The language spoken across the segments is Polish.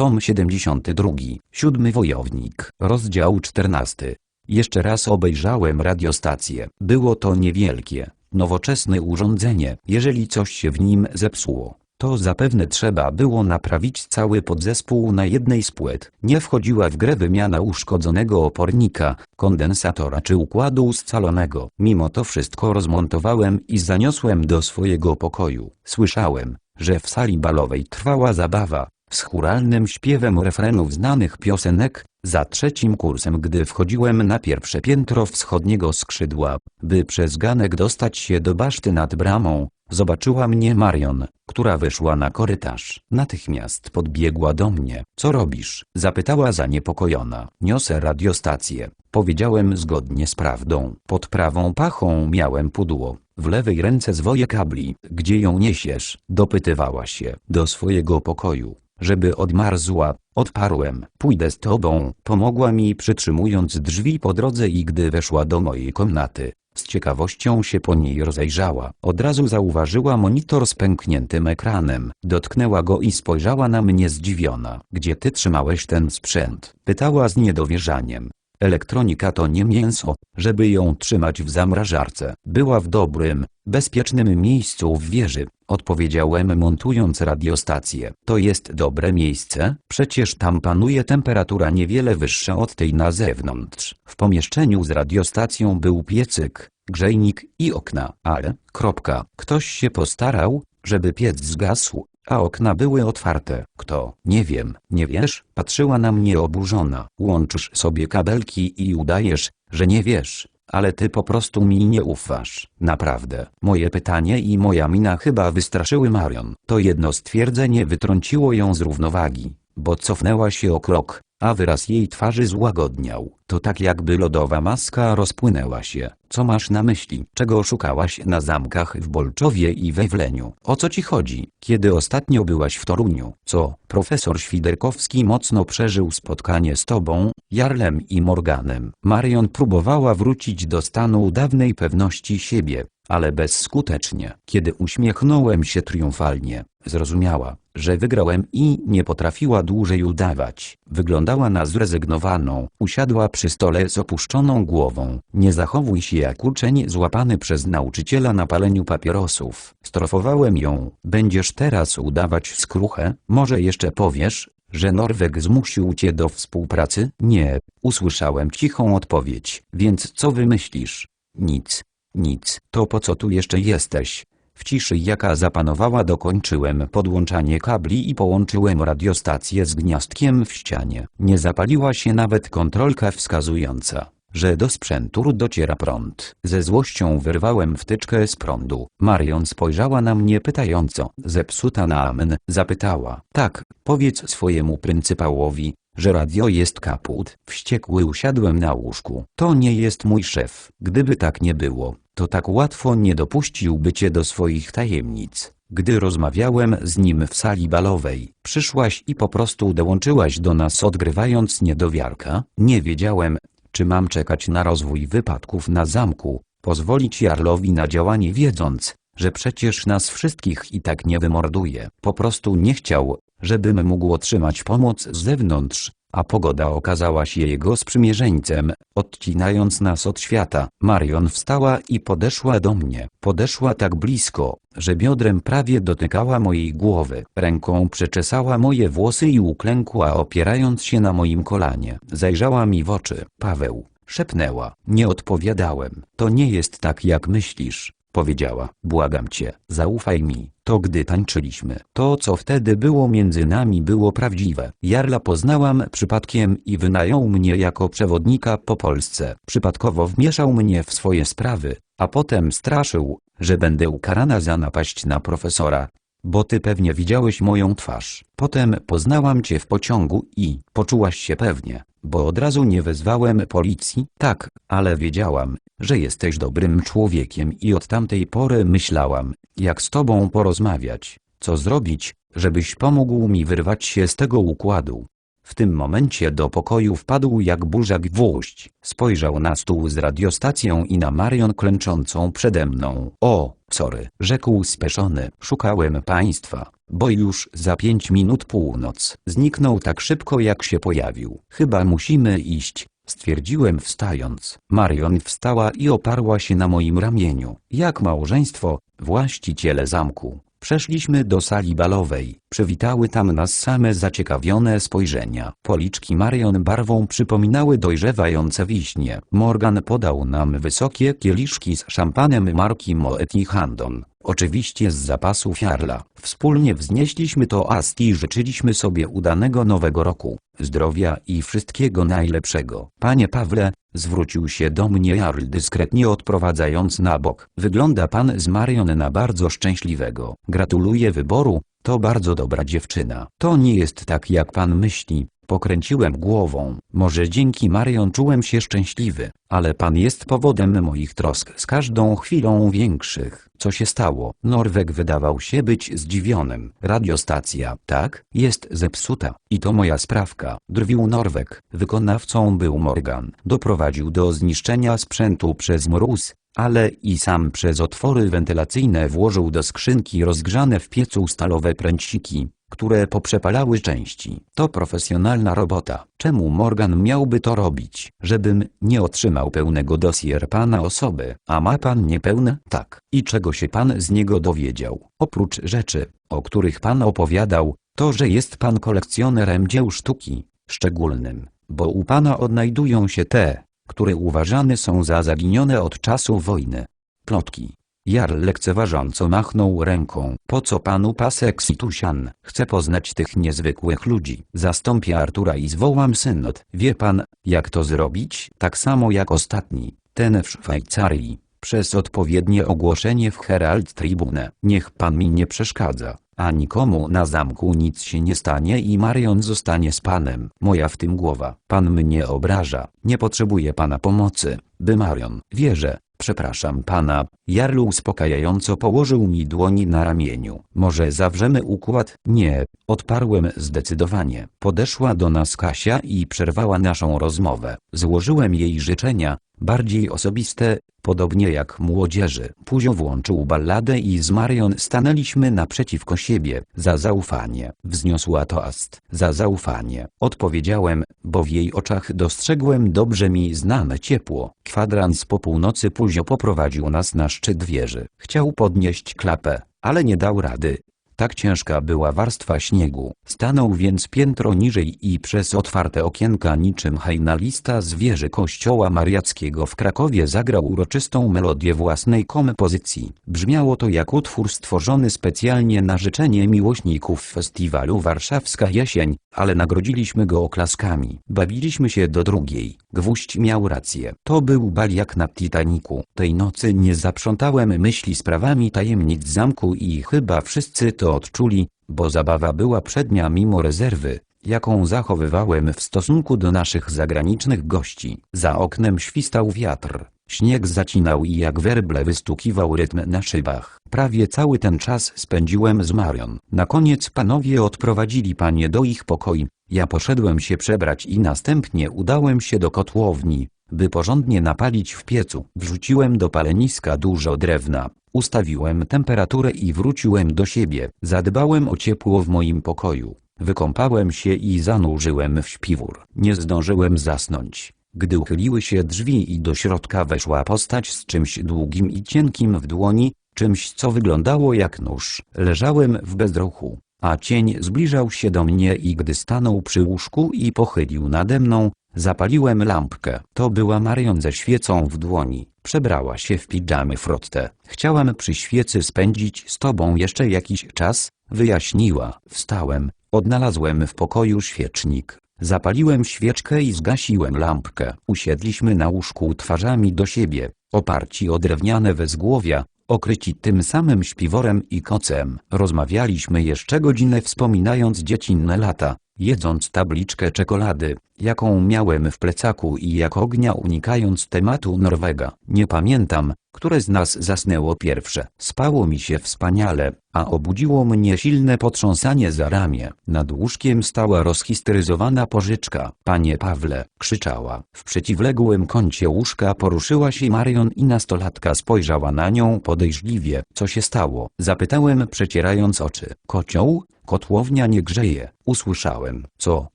Tom 72. Siódmy wojownik. Rozdział 14. Jeszcze raz obejrzałem radiostację. Było to niewielkie, nowoczesne urządzenie. Jeżeli coś się w nim zepsuło, to zapewne trzeba było naprawić cały podzespół na jednej z płyt. Nie wchodziła w grę wymiana uszkodzonego opornika, kondensatora czy układu scalonego. Mimo to wszystko rozmontowałem i zaniosłem do swojego pokoju. Słyszałem, że w sali balowej trwała zabawa, z churalnym śpiewem refrenów znanych piosenek, za trzecim kursem gdy wchodziłem na pierwsze piętro wschodniego skrzydła, by przez ganek dostać się do baszty nad bramą, zobaczyła mnie Marion, która wyszła na korytarz. Natychmiast podbiegła do mnie. Co robisz? Zapytała zaniepokojona. Niosę radiostację. Powiedziałem zgodnie z prawdą. Pod prawą pachą miałem pudło. W lewej ręce zwoje kabli. Gdzie ją niesiesz? Dopytywała się. Do swojego pokoju żeby odmarzła, odparłem, pójdę z tobą, pomogła mi przytrzymując drzwi po drodze i gdy weszła do mojej komnaty, z ciekawością się po niej rozejrzała. Od razu zauważyła monitor z pękniętym ekranem, dotknęła go i spojrzała na mnie zdziwiona. Gdzie ty trzymałeś ten sprzęt? Pytała z niedowierzaniem. Elektronika to nie mięso, żeby ją trzymać w zamrażarce. Była w dobrym, bezpiecznym miejscu w wieży, odpowiedziałem montując radiostację. To jest dobre miejsce, przecież tam panuje temperatura niewiele wyższa od tej na zewnątrz. W pomieszczeniu z radiostacją był piecyk, grzejnik i okna, ale, kropka, ktoś się postarał, żeby piec zgasł, a okna były otwarte. Kto? Nie wiem. Nie wiesz? Patrzyła na mnie oburzona. Łączysz sobie kabelki i udajesz, że nie wiesz. Ale ty po prostu mi nie ufasz. Naprawdę. Moje pytanie i moja mina chyba wystraszyły Marion. To jedno stwierdzenie wytrąciło ją z równowagi, bo cofnęła się o krok, a wyraz jej twarzy złagodniał. To tak jakby lodowa maska rozpłynęła się. Co masz na myśli? Czego szukałaś na zamkach w Bolczowie i we Wleniu? O co ci chodzi? Kiedy ostatnio byłaś w Toruniu? Co? Profesor Świderkowski mocno przeżył spotkanie z tobą, Jarlem i Morganem. Marion próbowała wrócić do stanu dawnej pewności siebie, ale bezskutecznie. Kiedy uśmiechnąłem się triumfalnie, zrozumiała, że wygrałem i nie potrafiła dłużej udawać. Wyglądała na zrezygnowaną, usiadła przy stole z opuszczoną głową. Nie zachowuj się jak uczeń złapany przez nauczyciela na paleniu papierosów. Strofowałem ją. Będziesz teraz udawać skruchę? Może jeszcze powiesz, że Norweg zmusił cię do współpracy? Nie, usłyszałem cichą odpowiedź. Więc co wymyślisz? Nic. Nic. To po co tu jeszcze jesteś? W ciszy jaka zapanowała dokończyłem podłączanie kabli i połączyłem radiostację z gniazdkiem w ścianie. Nie zapaliła się nawet kontrolka wskazująca, że do sprzętu dociera prąd. Ze złością wyrwałem wtyczkę z prądu. Marion spojrzała na mnie pytająco. Zepsuta na amen. Zapytała. Tak, powiedz swojemu pryncypałowi, że radio jest kaput. Wściekły usiadłem na łóżku. To nie jest mój szef. Gdyby tak nie było, to tak łatwo nie dopuściłby cię do swoich tajemnic. Gdy rozmawiałem z nim w sali balowej, przyszłaś i po prostu dołączyłaś do nas odgrywając niedowiarka. Nie wiedziałem, czy mam czekać na rozwój wypadków na zamku, pozwolić Jarlowi na działanie wiedząc, że przecież nas wszystkich i tak nie wymorduje. Po prostu nie chciał, żebym mógł otrzymać pomoc z zewnątrz, a pogoda okazała się jego sprzymierzeńcem, odcinając nas od świata. Marion wstała i podeszła do mnie. Podeszła tak blisko, że biodrem prawie dotykała mojej głowy. Ręką przeczesała moje włosy i uklękła opierając się na moim kolanie. Zajrzała mi w oczy. Paweł, szepnęła. Nie odpowiadałem. To nie jest tak jak myślisz. Powiedziała, błagam cię, zaufaj mi. To gdy tańczyliśmy. To co wtedy było między nami było prawdziwe. Jarla poznałam przypadkiem i wynajął mnie jako przewodnika po Polsce. Przypadkowo wmieszał mnie w swoje sprawy, a potem straszył, że będę ukarana za napaść na profesora. Bo ty pewnie widziałeś moją twarz. Potem poznałam cię w pociągu i poczułaś się pewnie, bo od razu nie wezwałem policji. Tak, ale wiedziałam, że jesteś dobrym człowiekiem i od tamtej pory myślałam, jak z tobą porozmawiać, co zrobić, żebyś pomógł mi wyrwać się z tego układu. W tym momencie do pokoju wpadł jak burza gwóźdź. Spojrzał na stół z radiostacją i na Marion klęczącą przede mną. O, sorry, rzekł speszony. Szukałem państwa, bo już za pięć minut północ. Zniknął tak szybko jak się pojawił. Chyba musimy iść. Stwierdziłem wstając. Marion wstała i oparła się na moim ramieniu. Jak małżeństwo, właściciele zamku. Przeszliśmy do sali balowej. Przywitały tam nas same zaciekawione spojrzenia. Policzki Marion barwą przypominały dojrzewające wiśnie. Morgan podał nam wysokie kieliszki z szampanem marki Moet i Handon. Oczywiście z zapasu Fiarla. Wspólnie wznieśliśmy toast i życzyliśmy sobie udanego nowego roku, zdrowia i wszystkiego najlepszego. Panie Pawle, zwrócił się do mnie Jarl dyskretnie odprowadzając na bok. Wygląda pan z Marion na bardzo szczęśliwego. Gratuluję wyboru, to bardzo dobra dziewczyna. To nie jest tak jak pan myśli. Pokręciłem głową. Może dzięki Marion czułem się szczęśliwy, ale pan jest powodem moich trosk z każdą chwilą większych. Co się stało? Norweg wydawał się być zdziwionym. Radiostacja, tak, jest zepsuta. I to moja sprawka. Drwił Norweg. Wykonawcą był Morgan. Doprowadził do zniszczenia sprzętu przez mróz, ale i sam przez otwory wentylacyjne włożył do skrzynki rozgrzane w piecu stalowe pręciki, które poprzepalały części. To profesjonalna robota. Czemu Morgan miałby to robić? Żebym nie otrzymał pełnego dosier pana osoby. A ma pan niepełne? Tak. I czego się pan z niego dowiedział? Oprócz rzeczy, o których pan opowiadał, to że jest pan kolekcjonerem dzieł sztuki, szczególnym, bo u pana odnajdują się te, które uważane są za zaginione od czasu wojny. Plotki. Jarl lekceważąco machnął ręką. Po co panu pasek Situsian? Chcę poznać tych niezwykłych ludzi. Zastąpię Artura i zwołam synod. Wie pan, jak to zrobić? Tak samo jak ostatni, ten w Szwajcarii. Przez odpowiednie ogłoszenie w Herald Tribune. Niech pan mi nie przeszkadza a nikomu na zamku nic się nie stanie i Marion zostanie z panem. Moja w tym głowa. Pan mnie obraża. Nie potrzebuję pana pomocy, by Marion. Wierzę. Przepraszam pana, Jarlu uspokajająco położył mi dłoni na ramieniu. Może zawrzemy układ? Nie, odparłem zdecydowanie. Podeszła do nas Kasia i przerwała naszą rozmowę. Złożyłem jej życzenia, bardziej osobiste, podobnie jak młodzieży. Puzio włączył balladę i z Marion stanęliśmy naprzeciwko siebie. Za zaufanie. Wzniosła toast. Za zaufanie. Odpowiedziałem, bo w jej oczach dostrzegłem dobrze mi znane ciepło. Kwadrans po północy Puzio poprowadził nas na szczyt wieży. Chciał podnieść klapę, ale nie dał rady. Tak ciężka była warstwa śniegu. Stanął więc piętro niżej i przez otwarte okienka niczym hejnalista z wieży kościoła mariackiego w Krakowie zagrał uroczystą melodię własnej kompozycji. Brzmiało to jak utwór stworzony specjalnie na życzenie miłośników festiwalu Warszawska Jesień, ale nagrodziliśmy go oklaskami. Bawiliśmy się do drugiej. Gwóźdź miał rację. To był bal jak na Titaniku. Tej nocy nie zaprzątałem myśli sprawami tajemnic zamku i chyba wszyscy to odczuli, bo zabawa była przednia mimo rezerwy, jaką zachowywałem w stosunku do naszych zagranicznych gości. Za oknem świstał wiatr, śnieg zacinał i jak werble wystukiwał rytm na szybach. Prawie cały ten czas spędziłem z Marion. Na koniec panowie odprowadzili panie do ich pokoi. Ja poszedłem się przebrać i następnie udałem się do kotłowni, by porządnie napalić w piecu. Wrzuciłem do paleniska dużo drewna, ustawiłem temperaturę i wróciłem do siebie. Zadbałem o ciepło w moim pokoju. Wykąpałem się i zanurzyłem w śpiwór. Nie zdążyłem zasnąć. Gdy uchyliły się drzwi i do środka weszła postać z czymś długim i cienkim w dłoni, czymś co wyglądało jak nóż. Leżałem w bezruchu, a cień zbliżał się do mnie i gdy stanął przy łóżku i pochylił nade mną, zapaliłem lampkę. To była Marion ze świecą w dłoni. Przebrała się w pidżamy frotte. Chciałam przy świecy spędzić z tobą jeszcze jakiś czas, wyjaśniła. Wstałem, odnalazłem w pokoju świecznik. Zapaliłem świeczkę i zgasiłem lampkę. Usiedliśmy na łóżku twarzami do siebie, oparci o drewniane wezgłowia, okryci tym samym śpiworem i kocem. Rozmawialiśmy jeszcze godzinę wspominając dziecinne lata, jedząc tabliczkę czekolady, jaką miałem w plecaku i jak ognia unikając tematu Norwega. Nie pamiętam, które z nas zasnęło pierwsze. Spało mi się wspaniale, a obudziło mnie silne potrząsanie za ramię. Nad łóżkiem stała rozhisteryzowana pożyczka. Panie Pawle, krzyczała. W przeciwległym kącie łóżka poruszyła się Marion i nastolatka spojrzała na nią podejrzliwie. Co się stało? Zapytałem przecierając oczy. Kocioł? Kotłownia nie grzeje. Usłyszałem. Co?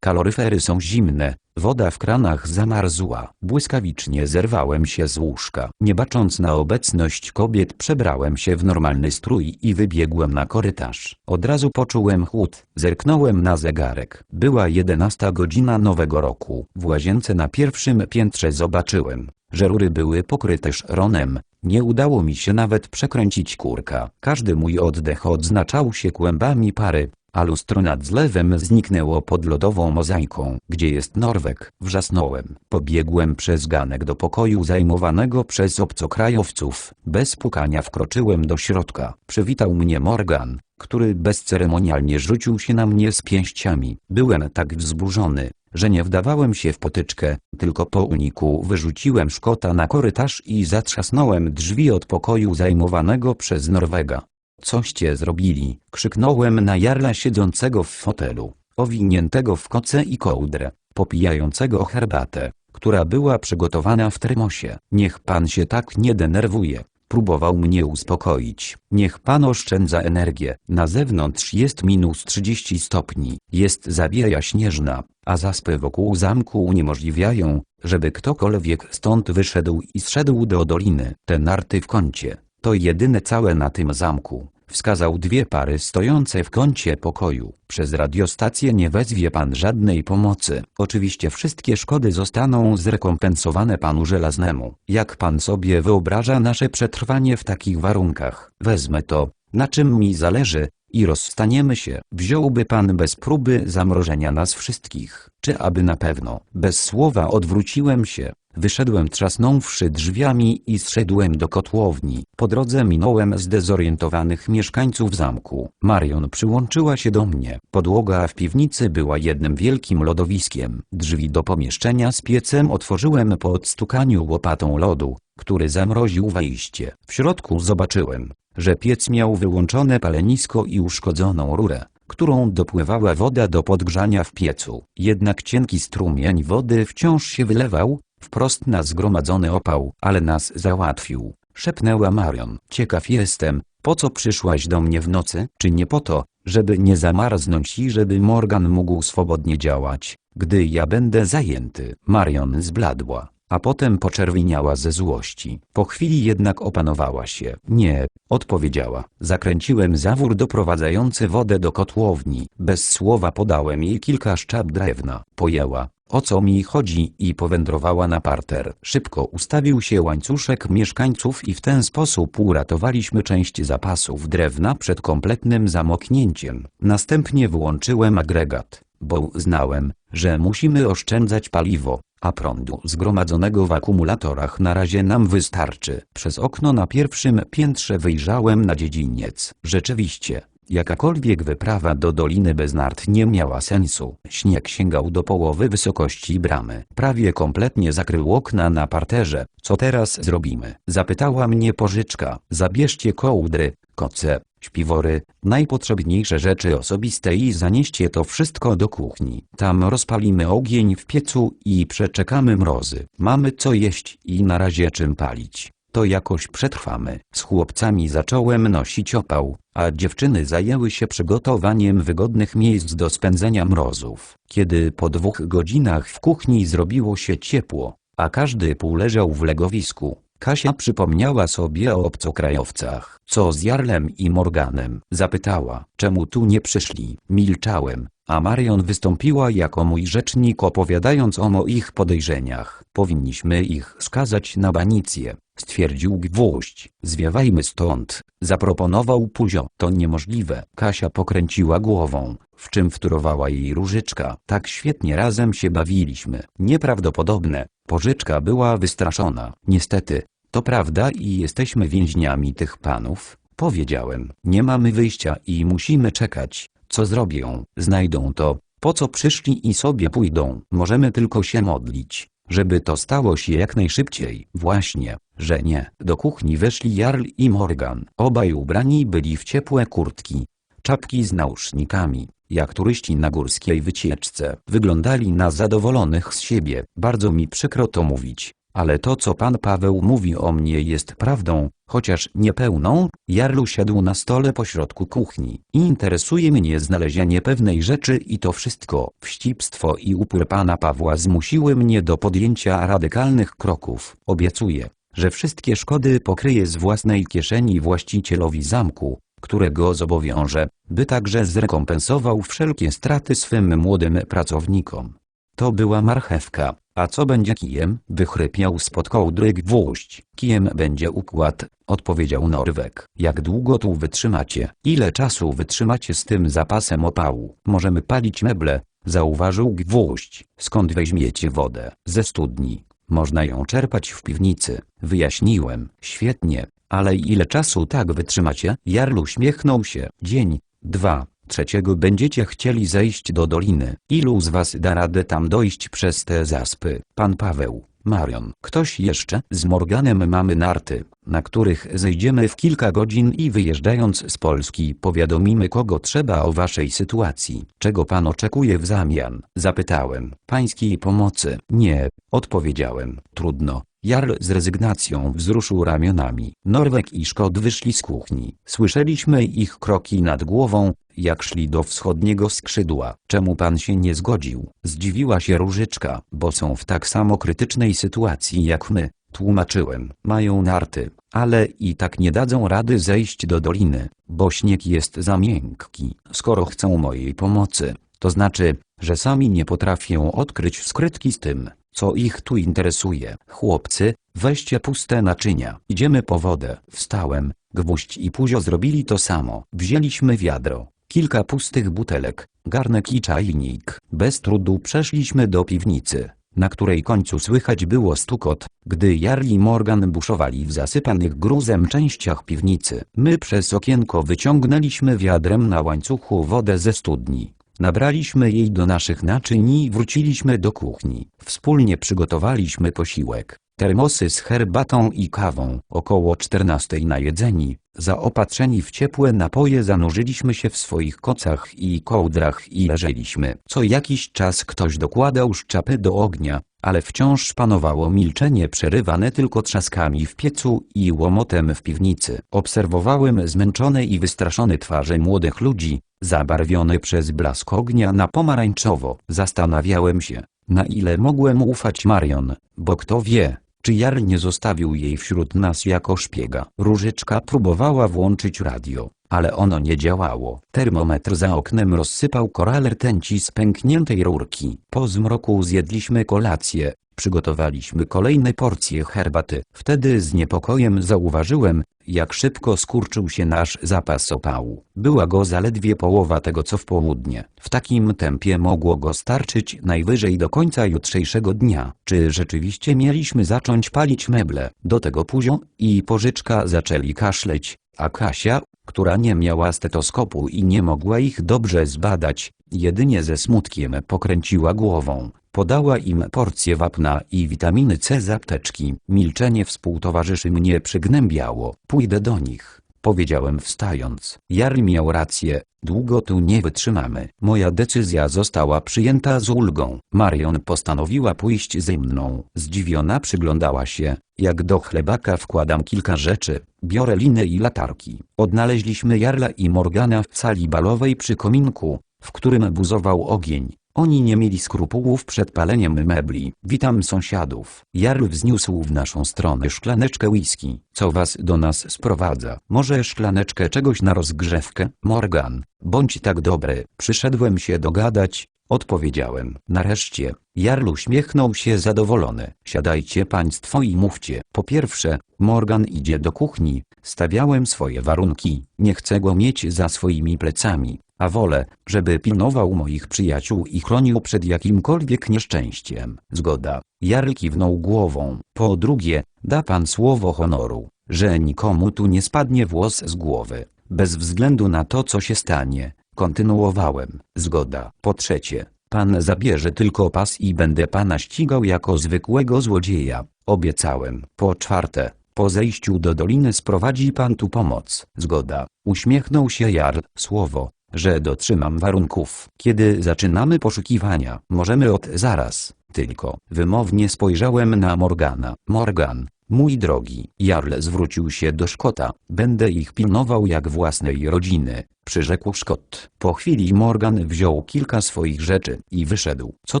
Kaloryfery są zimne. Woda w kranach zamarzła. Błyskawicznie zerwałem się z łóżka. Nie bacząc na obecność kobiet przebrałem się w normalny strój i wybiegłem na korytarz. Od razu poczułem chłód. Zerknąłem na zegarek. Była jedenasta godzina nowego roku. W łazience na pierwszym piętrze zobaczyłem, że rury były pokryte szronem. Nie udało mi się nawet przekręcić kurka. Każdy mój oddech odznaczał się kłębami pary, a lustro nad zlewem zniknęło pod lodową mozaiką. Gdzie jest Norweg? Wrzasnąłem. Pobiegłem przez ganek do pokoju zajmowanego przez obcokrajowców. Bez pukania wkroczyłem do środka. Przywitał mnie Morgan, który bezceremonialnie rzucił się na mnie z pięściami. Byłem tak wzburzony, że nie wdawałem się w potyczkę, tylko po uniku wyrzuciłem Szkota na korytarz i zatrzasnąłem drzwi od pokoju zajmowanego przez Norwega. Coście zrobili, krzyknąłem na jarla siedzącego w fotelu, owiniętego w koce i kołdrę, popijającego herbatę, która była przygotowana w termosie. Niech pan się tak nie denerwuje. Próbował mnie uspokoić. Niech pan oszczędza energię. Na zewnątrz jest minus 30 stopni. Jest zawieja śnieżna, a zaspy wokół zamku uniemożliwiają, żeby ktokolwiek stąd wyszedł i zszedł do doliny. Te narty w kącie, to jedyne całe na tym zamku. Wskazał dwie pary stojące w kącie pokoju. Przez radiostację nie wezwie pan żadnej pomocy. Oczywiście wszystkie szkody zostaną zrekompensowane panu żelaznemu. Jak pan sobie wyobraża nasze przetrwanie w takich warunkach? Wezmę to, na czym mi zależy, i rozstaniemy się. Wziąłby pan bez próby zamrożenia nas wszystkich. Czy aby na pewno? Bez słowa odwróciłem się. Wyszedłem trzasnąwszy drzwiami i zszedłem do kotłowni. Po drodze minąłem zdezorientowanych mieszkańców zamku. Marion przyłączyła się do mnie. Podłoga w piwnicy była jednym wielkim lodowiskiem. Drzwi do pomieszczenia z piecem otworzyłem po odstukaniu łopatą lodu, który zamroził wejście. W środku zobaczyłem, że piec miał wyłączone palenisko i uszkodzoną rurę którą dopływała woda do podgrzania w piecu. Jednak cienki strumień wody wciąż się wylewał, wprost na zgromadzony opał, ale nas załatwił. Szepnęła Marion. Ciekaw jestem, po co przyszłaś do mnie w nocy? Czy nie po to, żeby nie zamarznąć i żeby Morgan mógł swobodnie działać, gdy ja będę zajęty? Marion zbladła, a potem poczerwieniała ze złości. Po chwili jednak opanowała się. Nie, odpowiedziała. Zakręciłem zawór doprowadzający wodę do kotłowni. Bez słowa podałem jej kilka szczap drewna. Pojęła, o co mi chodzi i powędrowała na parter. Szybko ustawił się łańcuszek mieszkańców i w ten sposób uratowaliśmy część zapasów drewna przed kompletnym zamoknięciem. Następnie wyłączyłem agregat, bo znałem, że musimy oszczędzać paliwo, a prądu zgromadzonego w akumulatorach na razie nam wystarczy. Przez okno na pierwszym piętrze wyjrzałem na dziedziniec. Rzeczywiście, Jakakolwiek wyprawa do Doliny bez nart nie miała sensu. Śnieg sięgał do połowy wysokości bramy. Prawie kompletnie zakrył okna na parterze. Co teraz zrobimy? Zapytała mnie pożyczka. Zabierzcie kołdry, koce, śpiwory, najpotrzebniejsze rzeczy osobiste i zanieście to wszystko do kuchni. Tam rozpalimy ogień w piecu i przeczekamy mrozy. Mamy co jeść i na razie czym palić to jakoś przetrwamy. Z chłopcami zacząłem nosić opał, a dziewczyny zajęły się przygotowaniem wygodnych miejsc do spędzenia mrozów. Kiedy po dwóch godzinach w kuchni zrobiło się ciepło, a każdy półleżał w legowisku, Kasia przypomniała sobie o obcokrajowcach. Co z Jarlem i Morganem? Zapytała, czemu tu nie przyszli. Milczałem, a Marion wystąpiła jako mój rzecznik opowiadając o moich podejrzeniach. Powinniśmy ich skazać na banicję, stwierdził gwóźdź. Zwiewajmy stąd, zaproponował Puzio. To niemożliwe. Kasia pokręciła głową, w czym wtórowała jej różyczka. Tak świetnie razem się bawiliśmy. Nieprawdopodobne. Pożyczka była wystraszona. Niestety, to prawda i jesteśmy więźniami tych panów, powiedziałem. Nie mamy wyjścia i musimy czekać. Co zrobią? Znajdą to, Po co przyszli i sobie pójdą? Możemy tylko się modlić, żeby to stało się jak najszybciej. Właśnie, że nie. Do kuchni weszli Jarl i Morgan. Obaj ubrani byli w ciepłe kurtki, czapki z nausznikami, jak turyści na górskiej wycieczce. Wyglądali na zadowolonych z siebie. Bardzo mi przykro to mówić, ale to co pan Paweł mówi o mnie jest prawdą, chociaż niepełną. Jarl usiadł na stole pośrodku kuchni. Interesuje mnie znalezienie pewnej rzeczy i to wszystko. Wścibstwo i upór pana Pawła zmusiły mnie do podjęcia radykalnych kroków. Obiecuję, że wszystkie szkody pokryję z własnej kieszeni właścicielowi zamku, którego zobowiążę, by także zrekompensował wszelkie straty swym młodym pracownikom. To była marchewka, a co będzie kijem? Wychrypiał spod kołdry gwóźdź. Kijem będzie układ, odpowiedział Norwek. Jak długo tu wytrzymacie? Ile czasu wytrzymacie z tym zapasem opału? Możemy palić meble, zauważył gwóźdź. Skąd weźmiecie wodę? Ze studni. Można ją czerpać w piwnicy. Wyjaśniłem. Świetnie. Ale ile czasu tak wytrzymacie? Jarl uśmiechnął się. Dzień, dwa, trzeciego będziecie chcieli zejść do doliny. Ilu z was da radę tam dojść przez te zaspy? Pan Paweł, Marion. Ktoś jeszcze? Z Morganem mamy narty, na których zejdziemy w kilka godzin i wyjeżdżając z Polski powiadomimy kogo trzeba o waszej sytuacji. Czego pan oczekuje w zamian? Zapytałem. Pańskiej pomocy. Nie, odpowiedziałem. Trudno. Jarl z rezygnacją wzruszył ramionami. Norwek i Szkot wyszli z kuchni. Słyszeliśmy ich kroki nad głową, jak szli do wschodniego skrzydła. Czemu pan się nie zgodził? Zdziwiła się Różyczka, bo są w tak samo krytycznej sytuacji jak my. Tłumaczyłem, mają narty, ale i tak nie dadzą rady zejść do doliny, bo śnieg jest za miękki. Skoro chcą mojej pomocy, to znaczy, że sami nie potrafią odkryć skrytki z tym, co ich tu interesuje. Chłopcy, weźcie puste naczynia. Idziemy po wodę. Wstałem. Gwóźdź i Puzio zrobili to samo. Wzięliśmy wiadro, kilka pustych butelek, garnek i czajnik. Bez trudu przeszliśmy do piwnicy, na której końcu słychać było stukot, gdy Jarl i Morgan buszowali w zasypanych gruzem częściach piwnicy. My przez okienko wyciągnęliśmy wiadrem na łańcuchu wodę ze studni. Nabraliśmy jej do naszych naczyń i wróciliśmy do kuchni. Wspólnie przygotowaliśmy posiłek. Termosy z herbatą i kawą. Około 14 najedzeni, zaopatrzeni w ciepłe napoje zanurzyliśmy się w swoich kocach i kołdrach i leżeliśmy. Co jakiś czas ktoś dokładał szczapy do ognia, ale wciąż panowało milczenie przerywane tylko trzaskami w piecu i łomotem w piwnicy. Obserwowałem zmęczone i wystraszone twarze młodych ludzi, zabarwione przez blask ognia na pomarańczowo. Zastanawiałem się, na ile mogłem ufać Marion, bo kto wie, czy Jar nie zostawił jej wśród nas jako szpiega. Różyczka próbowała włączyć radio, ale ono nie działało. Termometr za oknem rozsypał korale rtęci z pękniętej rurki. Po zmroku zjedliśmy kolację, przygotowaliśmy kolejne porcje herbaty. Wtedy z niepokojem zauważyłem, jak szybko skurczył się nasz zapas opału. Była go zaledwie połowa tego co w południe. W takim tempie mogło go starczyć najwyżej do końca jutrzejszego dnia. Czy rzeczywiście mieliśmy zacząć palić meble? Do tego Puzio i Pożyczka zaczęli kaszleć, a Kasia, która nie miała stetoskopu i nie mogła ich dobrze zbadać, jedynie ze smutkiem pokręciła głową. Podała im porcję wapna i witaminy C z apteczki. Milczenie współtowarzyszy mnie przygnębiało. Pójdę do nich. Powiedziałem wstając. Jarl miał rację, długo tu nie wytrzymamy. Moja decyzja została przyjęta z ulgą. Marion postanowiła pójść ze mną. Zdziwiona przyglądała się, jak do chlebaka wkładam kilka rzeczy. Biorę liny i latarki. Odnaleźliśmy Jarla i Morgana w sali balowej przy kominku, w którym buzował ogień. Oni nie mieli skrupułów przed paleniem mebli. Witam sąsiadów. Jarl wzniósł w naszą stronę szklaneczkę whisky. Co was do nas sprowadza? Może szklaneczkę czegoś na rozgrzewkę? Morgan, bądź tak dobry. Przyszedłem się dogadać. Odpowiedziałem. Nareszcie. Jarl uśmiechnął się zadowolony. Siadajcie państwo i mówcie. Po pierwsze, Morgan idzie do kuchni. Stawiałem swoje warunki. Nie chcę go mieć za swoimi plecami a wolę, żeby pilnował moich przyjaciół i chronił przed jakimkolwiek nieszczęściem. Zgoda. Jarl kiwnął głową. Po drugie, da pan słowo honoru, że nikomu tu nie spadnie włos z głowy, bez względu na to co się stanie. Kontynuowałem. Zgoda. Po trzecie, pan zabierze tylko pas i będę pana ścigał jako zwykłego złodzieja. Obiecałem. Po czwarte, po zejściu do doliny sprowadzi pan tu pomoc. Zgoda. Uśmiechnął się Jarl. Słowo, że dotrzymam warunków. Kiedy zaczynamy poszukiwania, możemy od zaraz. Tylko wymownie spojrzałem na Morgana. Morgan, mój drogi, Jarl zwrócił się do Szkota. Będę ich pilnował jak własnej rodziny, przyrzekł Szkot. Po chwili Morgan wziął kilka swoich rzeczy i wyszedł. Co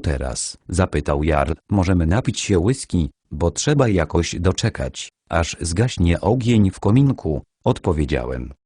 teraz? zapytał Jarl. Możemy napić się whisky, bo trzeba jakoś doczekać, aż zgaśnie ogień w kominku, odpowiedziałem.